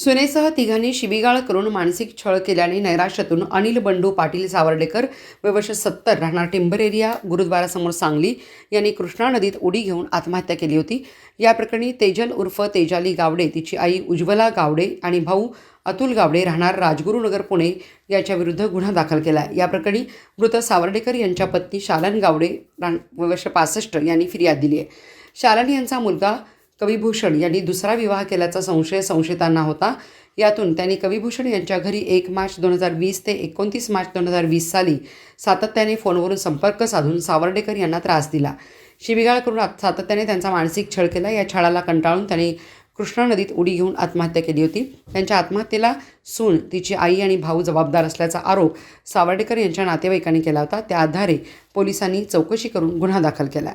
सुनेसह तिघांनी शिबिगाळ करून मानसिक छळ केल्याने नैराश्यातून अनिल बंडू पाटील सावर्डेकर वयवर्ष सत्तर राहणार टिंबर एरिया गुरुद्वारासमोर सांगली यांनी कृष्णा नदीत उडी घेऊन आत्महत्या केली होती. या प्रकरणी तेजल उर्फ तेजाली गावडे तिची आई उज्ज्वला गावडे आणि भाऊ अतुल गावडे राहणार राजगुरुनगर पुणे याच्याविरुद्ध गुन्हा दाखल केला आहे. या प्रकरणी मृत सावर्डेकर यांच्या पत्नी शालन गावडे राह वर्ष पासष्ट यांनी फिर्याद दिली आहे. शालन यांचा मुलगा कविभूषण यांनी दुसरा विवाह केल्याचा संशय संशयितांना होता. यातून त्यांनी कविभूषण यांच्या घरी एक मार्च दोन हजार वीस ते एकोणतीस मार्च दोन हजार वीस साली सातत्याने फोनवरून संपर्क साधून सावर्डेकर यांना त्रास दिला. शिबिगाळ करून सातत्याने त्यांचा मानसिक छळ केला. या छळाला कंटाळून त्यांनी कृष्णा नदीत उडी घेऊन आत्महत्या केली होती. त्यांच्या आत्महत्येला सून तिची आई आणि भाऊ जबाबदार असल्याचा आरोप सावर्डेकर यांच्या नातेवाईकांनी केला होता. त्या आधारे पोलिसांनी चौकशी करून गुन्हा दाखल केला.